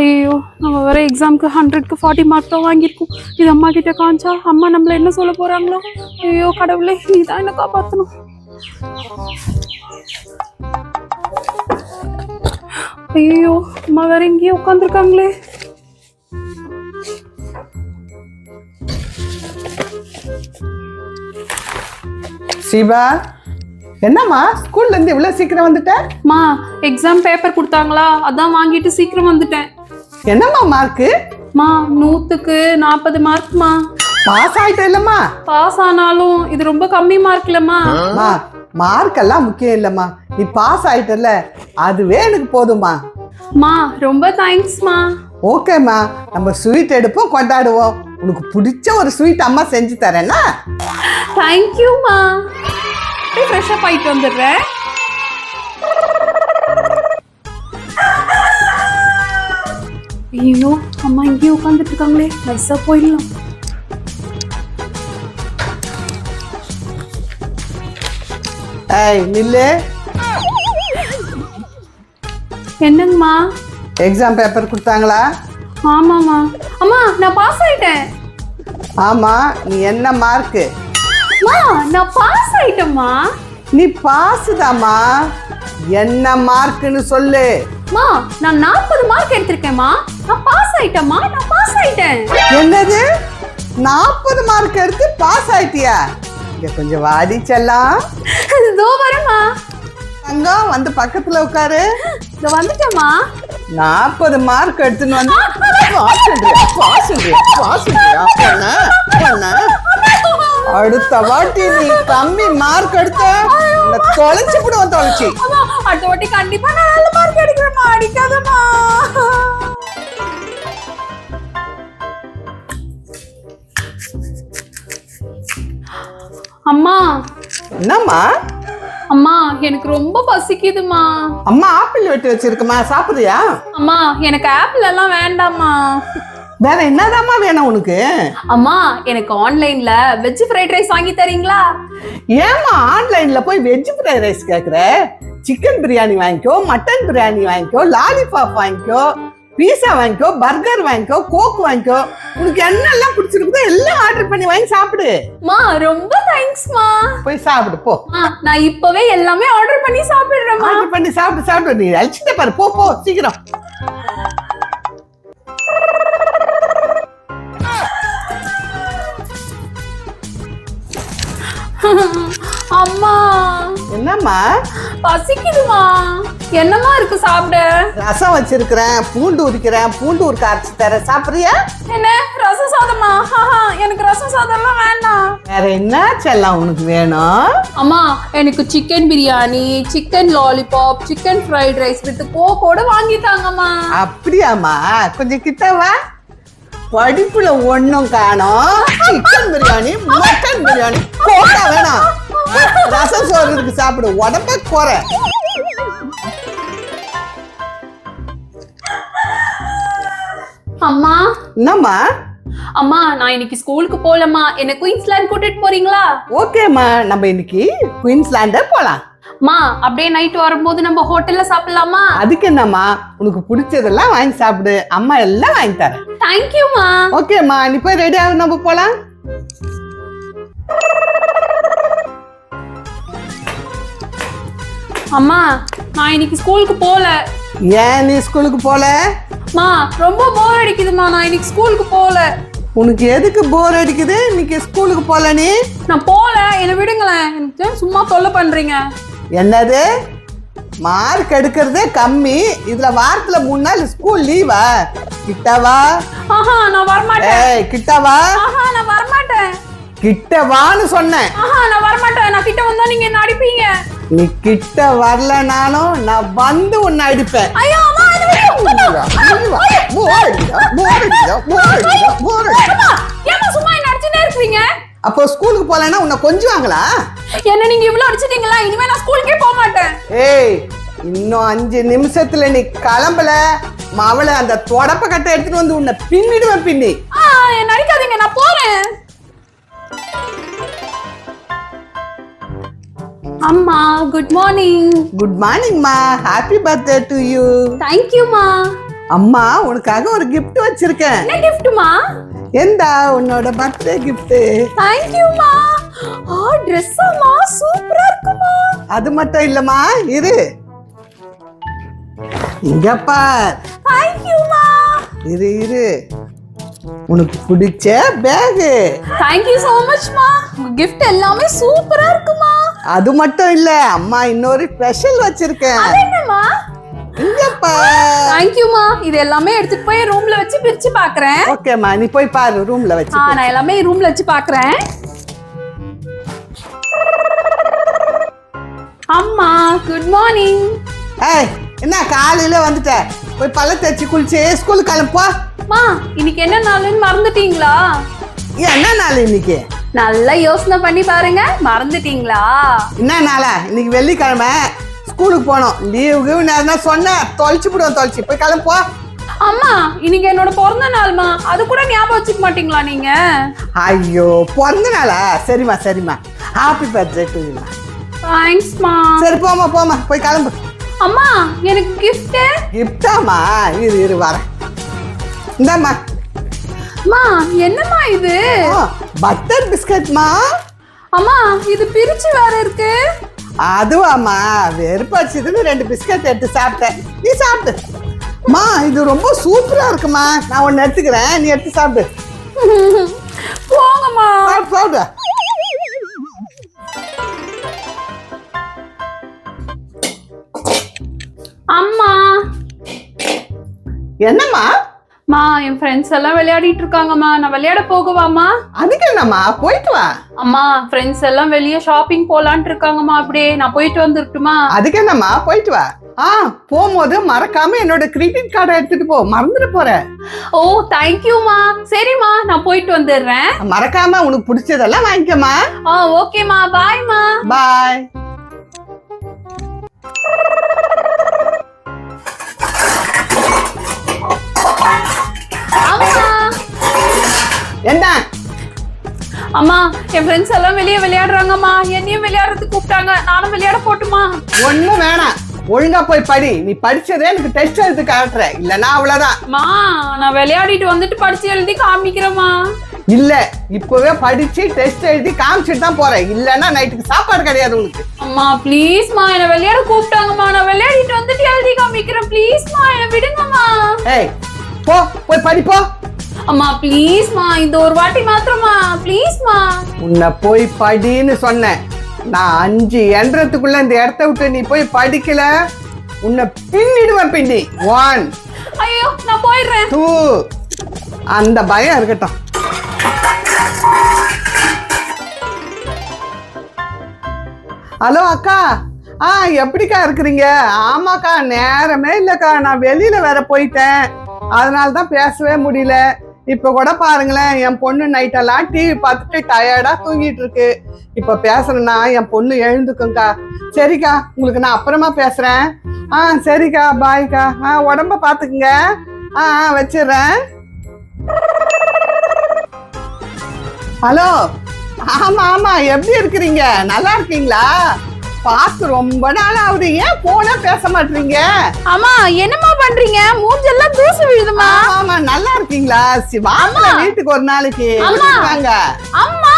ஐயோ நம்ம வர எக்ஸாம்க்கு ஹண்ட்ரட்க்கு ஃபார்ட்டி மார்க் தான் வாங்கியிருக்கோம். இது அம்மா கிட்ட காமிச்சா அம்மா நம்மளை என்ன சொல்ல போறாங்களோ? ஐயோ கடவுளே நீ தான் என்ன காப்பாற்றணும் ஐயோ அம்மா வேற எங்கேயோ உட்காந்துருக்காங்களே சிவா? என்னம்மா? ஸ்கூல்ல இருந்து இவ்வளவு சீக்கிரம் வந்துட்ட? எக்ஸாம் பேப்பர் கொடுத்தாங்களா? அதான் வாங்கிட்டு சீக்கிரம் வந்துட்டேன். என்னம்மா மார்க்கு மா நூத்துக்கு நாற்பது மார்க்மா பாஸ் ஆயிட்ட இல்லம்மா. பாஸ் ஆனாலும் இது ரொம்ப கம்மி மார்க்லம்மா மார்க் எல்லாம் முக்கியம் இல்லம்மா. நீ பாஸ் ஆயிட்டல அதுவே எனக்கு போதும்மா. மா ரொம்ப தேங்க்ஸ்மா ஓகேம்மா நம்ம ஸ்வீட் எடுப்போம் கொண்டாடுவோம். உனக்கு பிடிச்ச ஒரு ஸ்வீட் அம்மா செஞ்சு தரேன்னா? தேங்க்யூம்மா போய் ஃப்ரெஷ்ஷப் ஆயிட்டு வந்துடுறேன். ஐயோ அம்மா இங்கேயே உட்காந்துட்டு இருக்காங்களே. நைஸா போயிடலாம். ஏய் நில்லு. என்னங்கம்மா? எக்ஸாம் பேப்பர் கொடுத்தாங்களா? ஆமாம்மா. அம்மா நான் பாஸ் ஆயிட்டேன். ஆமா நீ என்ன மார்க்கு அம்மா நான் பாஸ் ஆயிட்டேம்மா நீ பாஸ் தாம்மா என்ன மார்க்குன்னு சொல்லு அம்மா நான் நாற்பது மார்க் எடுத்திருக்கேம்மா நான் பாஸ் ஆயிட்டேம்மா நான் பாஸ் ஆயிட்டேன் என்னது நாற்பது மார்க் எடுத்து பாஸ் ஆயிட்டியா இங்க கொஞ்சம் வாடி செல்லாம் இதோ வரேம்மா தங்கம் வந்து பக்கத்துல உட்காரு இதோ வந்துட்டேம்மா நாற்பது மார்க் எடுத்துன்னு வந்து பாஸ்? பாஸ்? பாஸ்? பொண்ணு, பொண்ணு. அடுத்த வாட்டி நீ கம்மி மார்க் எடுத்த தொலைச்சு விடுவோம் தொலைச்சி அடுத்த வாட்டி கண்டிப்பா நான் நல்ல மார்க் எடுக்கிறேம்மா. அடிக்காதம்மா. அம்மா. என்னம்மா? அம்மா எனக்கு ரொம்ப பசிக்குதுமா அம்மா ஆப்பிள் வெட்டி வச்சிருக்கமா? சாப்பிடுறியா? அம்மா எனக்கு ஆப்பிள் எல்லாம் வேண்டாம்மா. வேற என்னதாம்மா வேணும் உனக்கு? அம்மா எனக்கு ஆன்லைன்ல வெஜ் ஃப்ரைட் ரைஸ் வாங்கி தரீங்களா? ஏம்மா ஆன்லைன்ல போய் வெஜ் ஃப்ரைட் ரைஸ் கேக்குற? சிக்கன் பிரியாணி வாங்கிக்கோ மட்டன் பிரியாணி வாங்கிக்கோ லாலிபாப் வாங்கிக்கோ பீஸா வாங்கிக்கோ பர்கர் வாங்கிக்கோ கோக் வாங்கிக்கோ. உனக்கு என்னெல்லாம் பிடிச்சிருக்குதோ எல்லாம் ஆர்டர் பண்ணி வாங்கி சாப்பிடு. மா ரொம்ப தேங்க்ஸ்மா போய் சாப்பிடு போ. நான் இப்பவே எல்லாமே ஆர்டர் பண்ணி சாப்பிடுறேம்மா. ஆர்டர் பண்ணி சாப்பிடு சாப்பிடு. நீ அழிச்சிட்ட பாரு போ போ சீக்கிரம். அம்மா. என்னம்மா? பசிக்குதுமா என்னம்மா இருக்கு சாப்பிட? ரசம் வச்சிருக்கிறேன் பூண்டு உரிக்கிறேன் பூண்டு உரிக்க அரைச்சி தரேன். சாப்பிடுறியா? என்ன? ரச சாதமா? எனக்கு ரச சாதம்லாம் வேண்டாம். வேற என்ன செல்லம் உனக்கு வேணும்? அம்மா எனக்கு chicken biryani chicken lollipop chicken fried rice with கோக்கோட வாங்கி தாங்கம்மா. அப்படியாம்மா? கொஞ்சம் கிட்ட வா. படிப்புல ஒண்ணும் காணோம். சிக்கன் பிரியாணி மட்டன் பிரியாணி கோட்டா வேணாம். ரசம் சோறு இருக்கு சாப்பிடு உடம்ப குறை. அம்மா. என்னம்மா? அம்மா நான் இன்னைக்கு ஸ்கூலுக்கு போலம்மா. என்ன குயின்ஸ்லாண்ட் கூட்டிட்டு போறீங்களா? ஓகேம்மா நம்ம இன்னைக்கு குயின்ஸ்லாண்டே போலாம். அம்மா அப்படியே நைட் வரும்போது நம்ம ஹோட்டல்ல சாப்பிடலாமா? அதுக்கு என்னம்மா உனக்கு பிடிச்சதெல்லாம் வாங்கி சாப்பிடு. அம்மா எல்லாம் வாங்கி தரேன். தேங்க்யூமா ஓகேம்மா நீ போய் ரெடி ஆகு நம்ம போலாம். அம்மா நான் இன்னைக்கு ஸ்கூலுக்கு போல. ஏன் நீ ஸ்கூலுக்கு போல? அம்மா ரொம்ப போர் அடிக்குதுமா நான் இன்னைக்கு ஸ்கூலுக்கு போல. உனக்கு எதுக்கு போர் அடிக்குது? இன்னைக்கு ஸ்கூலுக்கு போல நீ? நான் போல என்னை விடுங்களேன். சும்மா தொல்லை பண்றீங்க? என்னது? மார்க் எடுக்கிறதே கம்மி. இதுல வாரத்துல மூணு நாள் ஸ்கூல் லீவா கிட்டவா? ஆஹா நான் வரமாட்டேன். ஏய் கிட்டவா? ஆஹா நான் வரமாட்டேன். கிட்டவான்னு சொன்னேன். ஆஹா நான் வரமாட்டேன். நான் கிட்ட வந்தா நீங்க என்ன அடிப்பீங்க? நீ கிட்ட வரலனாலும் நான் வந்து உன்னை அடிப்பேன். ஐயோ அம்மா இருக்கீங்க அப்போ ஸ்கூலுக்கு போலன்னா உன்னை கொஞ்சுவாங்களா? என்ன நீங்க இவ்வளவு அடிச்சிட்டீங்களா? இனிமே நான் ஸ்கூலுக்கே போக மாட்டேன். ஏய் இன்னும் அஞ்சு நிமிஷத்துல நீ கிளம்பல. அவளை அந்த தொடப்ப கட்டை எடுத்துட்டு வந்து உன்னை பின்னிடுவேன் பின்னி. அடிக்காதீங்க நான் போறேன். அம்மா குட் மார்னிங் குட் மார்னிங்மா ஹாப்பி பர்த்டே டு யூ தேங்க்யூமா அம்மா உனக்காக ஒரு gift வச்சிருக்கேன். என்ன கிஃப்ட்டுமா எந்தா உன்னோட பர்த்டே gift? தேங்க்யூமா ஆ ட்ரெஸ்ஸாமா சூப்பரா இருக்குமா? அது மட்டும் இல்லம்மா இரு. இங்க பார். தேங்க்யூமா இரு இரு. உனக்கு பிடிச்ச பேகு தேங்க்யூ so மச்மா உங்க gift எல்லாமே சூப்பரா இருக்குமா? அது மட்டும் இல்ல அம்மா இன்னொரு ஸ்பெஷல் வச்சிருக்கேன். அது என்னம்மா? இங்க பார் தேங்க்யூமா இது எல்லாமே எடுத்துட்டு போய் ரூம்ல வச்சு பிரிச்சு பாக்குறேன். ஓகேம்மா நீ போய் பாரு ரூம்ல வச்சு ஆ நான் எல்லாமே ரூம்ல வச்சு பாக்குறேன். அம்மா குட் மார்னிங் ஏய் என்ன காலையில வந்துட்ட? போய் பல்ல தேய்ச்சி குளிச்சு ஸ்கூலுக்கு கிளம்பு மா இன்னைக்கு என்ன நாளுன்னு மறந்துட்டீங்களா? என்ன நாள் இன்னைக்கு? நல்லா யோசனை பண்ணி பாருங்க. மறந்துட்டீங்களா? என்ன நாளா? இன்னைக்கு வெள்ளிக்கிழமை. ஸ்கூலுக்கு போனோம். லீவுக்கு நான் சொன்னேன். தொலைச்சு விடுவோம் தொலைச்சு. போய் கிளம்பு அம்மா இன்னைக்கு என்னோட பிறந்த நாள்மா. அது கூட ஞாபகம் வச்சுக்க மாட்டீங்களா நீங்க? ஐயோ பிறந்த நாளா? சரிம்மா சரிம்மா. ஹாப்பி பர்த்டே டு யூ தேங்க்ஸ்மா சரி போமா போமா போய் கிளம்பு. அம்மா எனக்கு gift கிஃப்டாமா இரு இரு வரேன் இந்தாம்மா. அம்மா என்னம்மா இது? பட்டர் பிஸ்கட்மா அம்மா இது பிரிச்சு வேற இருக்கு. அதுவாம்மா வெறுப்பாச்சுதுன்னு ரெண்டு பிஸ்கட் எடுத்து சாப்பிட்டேன். நீ சாப்பிட்டு அம்மா இது ரொம்ப சூப்பரா இருக்குமா. நான் ஒன்னு எடுத்துக்கிறேன். நீ எடுத்து சாப்பிடு. போங்கம்மா. சாப்பிடு. அம்மா. என்னம்மா? மா என் ஃப்ரெண்ட்ஸ் எல்லாம் விளையாடிட்டு இருக்காங்கம்மா. நான் விளையாட போகவாம்மா. அதுக்கு என்னம்மா? போயிட்டு வா. அம்மா ஃப்ரெண்ட்ஸ் எல்லாம் வெளியே ஷாப்பிங் போலான்ட்டு இருக்காங்கம்மா அப்படியே. நான் போயிட்டு வந்துருட்டுமா? அதுக்கு என்னம்மா? போயிட்டு வா. ஆ போகும்போது மறக்காம என்னோட கிரெடிட் கார்டை எடுத்துட்டு போ. மறந்துட்டு போற. ஓ தேங்க்யூமா சரிம்மா நான் போயிட்டு வந்துடுறேன். மறக்காம உனக்கு பிடிச்சதெல்லாம் வாங்கிக்கம்மா. ஆ ஓகேம்மா பாய்மா பாய் என்ன? அம்மா என் ஃப்ரெண்ட்ஸ் எல்லாம் வெளியே விளையாடுறாங்கம்மா. என்னையும் விளையாடுறதுக்கு கூப்பிட்டாங்க. நானும் விளையாட போட்டுமா? ஒண்ணும் வேணாம். ஒழுங்கா போய் படி. நீ படிச்சதே எனக்கு டெஸ்ட் எழுதி காட்டுற. இல்லைன்னா அவ்வளவுதான். அம்மா நான் விளையாடிட்டு வந்துட்டு படிச்சு எழுதி காமிக்கிறேம்மா. இல்ல இப்பவே படிச்சு டெஸ்ட் எழுதி காமிச்சிட்டு தான் போறேன். இல்லைன்னா நைட்டுக்கு சாப்பாடு கிடையாது உனக்கு. அம்மா ப்ளீஸ்மா என்னை விளையாட கூப்பிட்டாங்கம்மா. நான் விளையாடிட்டு வந்துட்டு எழுதி காமிக்கிறேன். ப்ளீஸ்மா என்னை விடுங்கம்மா. ஏய் போ போய் படி போ. அம்மா ப்ளீஸ்மா இந்த ஒரு வாட்டி மாத்திரமா ப்ளீஸ்மா உன்னை போய் படின்னு சொன்னேன். நான் அஞ்சு எண்றதுக்குள்ள இந்த இடத்த விட்டு நீ போய் படிக்கல. உன்னை பின்னிடுவேன் பின்னி. ஒன் ஐயோ நான் போயிடுறேன். டூ அந்த பயம் இருக்கட்டும். ஹலோ அக்கா. ஆ எப்படிக்கா இருக்கிறீங்க? ஆமாக்கா நேரமே இல்லைக்கா. நான் வெளியில வேற போயிட்டேன். அதனால தான் பேசவே முடியல. இப்ப கூட பாருங்களேன் என் பொண்ணு நைட்டெல்லாம் டிவி பார்த்துட்டு டயர்டா தூங்கிட்டு இருக்கு. இப்ப பேசுறேன்னா என் பொண்ணு எழுந்துக்குங்கக்கா சரிக்கா உங்களுக்கு நான் அப்புறமா பேசுறேன். ஆ சரிக்கா பாய்க்கா ஆ உடம்ப பாத்துக்குங்க. ஆ ஆ வச்சிடுறேன். ஹலோ ஆமா ஆமா எப்படி இருக்கிறீங்க? நல்லா இருக்கீங்களா? பார்த்து ரொம்ப நாள் ஆகுது ஏன் போனா பேச மாட்டீங்க அம்மா என்னம்மா பண்றீங்க? மூஞ்செல்லாம் தூசு விழுதுமா ஆமா நல்லா இருக்கீங்களா? வாங்க வீட்டுக்கு ஒரு நாளைக்கு. வாங்க அம்மா.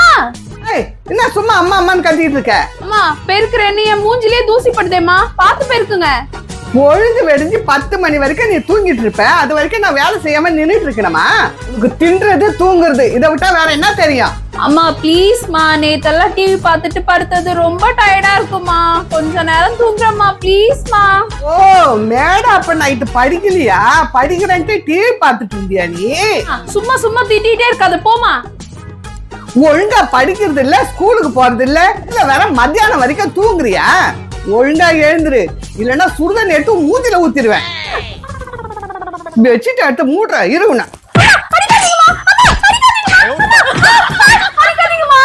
ஏய், என்ன சும்மா அம்மா அம்மான்னு கத்திட்டு இருக்க? அம்மா பெருக்குறேன்னு என் மூஞ்சிலே தூசி படுதேம்மா. பார்த்து பெருக்குங்க. பொழுது வெடிஞ்சு பத்து மணி வரைக்கும் நீ தூங்கிட்டு இருப்ப. அது வரைக்கும் நான் வேலை செய்யாம நின்னுட்டு இருக்கணுமா? உனக்கு தின்றது தூங்குறது இதை விட்டா வேற என்ன தெரியும்? அம்மா ப்ளீஸ்மா நேத்தெல்லாம் டிவி பார்த்துட்டு படுத்தது ரொம்ப டயர்டா இருக்குமா நேரம் தூங்குறம்மா ப்ளீஸ்மா ஓ மேடம் அப்ப நைட்டு படிக்கலையா? படிக்கிறேன்ட்டு டிவி பார்த்துட்டு இருந்தியா நீ? சும்மா சும்மா திட்டிகிட்டே இருக்காது போமா ஒழுங்கா படிக்கிறது இல்ல ஸ்கூலுக்கு போறது இல்ல இல்ல வேற மத்தியானம் வரைக்கும் தூங்குறியா? ஒழுங்கா எழுந்துரு. இல்லைன்னா சுடுதண்ணி எடுத்து மூஞ்சில ஊத்திடுவேன். பெட்ஷீட் எடுத்து மூடுற இருவுண்ணா அடிக்காதீங்கம்மா அம்மா, அடிக்காதீங்கம்மா. அடிக்காதீங்கம்மா.